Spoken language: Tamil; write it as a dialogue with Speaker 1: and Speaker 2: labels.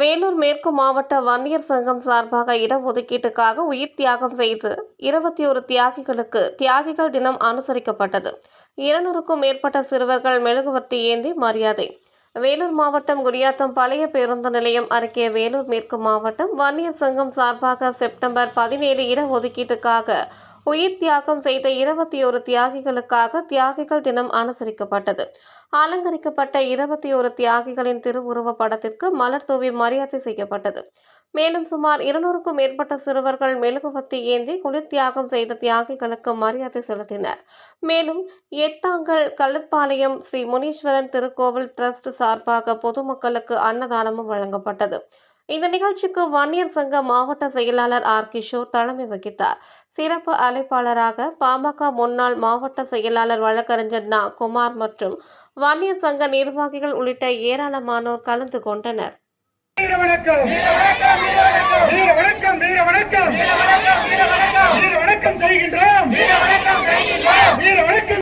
Speaker 1: வேலூர் மேற்கு மாவட்ட வன்னியர் சங்கம் சார்பாக இடஒதுக்கீட்டுக்காக உயிர் தியாகம் செய்து இருபத்தி ஒரு தியாகிகளுக்கு தியாகிகள் தினம் அனுசரிக்கப்பட்டது. இருநூறுக்கும் மேற்பட்ட சிறுவர்கள் மெழுகுவர்த்தி ஏந்தி மரியாதை. வேலூர் மாவட்டம் குடியாத்தம் பழைய பேருந்து நிலையம் அருகே வேலூர் மேற்கு மாவட்டம் வன்னியர் சங்கம் சார்பாக செப்டம்பர் பதினேழு இடஒதுக்கீட்டுக்காக உயிர் தியாகம் செய்த இருபத்தி ஒரு தியாகிகளுக்காக தியாகிகள் தினம் அனுசரிக்கப்பட்டது. அலங்கரிக்கப்பட்ட இருபத்தி ஒரு தியாகிகளின் திருவுருவ படத்திற்கு மலர் தூவி மரியாதை செய்யப்பட்டது. மேலும் சுமார் இருநூறுக்கும் மேற்பட்ட சிறுவர்கள் மெழுகுவத்தி ஏந்தி குளிர் தியாகம் செய்த தியாகிகளுக்கு மரியாதை செலுத்தினர். மேலும் எத்தாங்கல் கல்லற்பாளையம் ஸ்ரீ முனீஸ்வரன் திருக்கோவில் டிரஸ்ட் சார்பாக பொதுமக்களுக்கு அன்னதானமும் வழங்கப்பட்டது. இந்த நிகழ்ச்சிக்கு வன்னியர் சங்க மாவட்ட செயலாளர் ஆர். கிஷோர் தலைமை வகித்தார். சிறப்பு அழைப்பாளராக பாமக முன்னாள் மாவட்ட செயலாளர் வழக்கறிஞர் நா. குமார் மற்றும் வன்னியர் சங்க நிர்வாகிகள் உள்ளிட்ட ஏராளமானோர் கலந்து கொண்டனர்.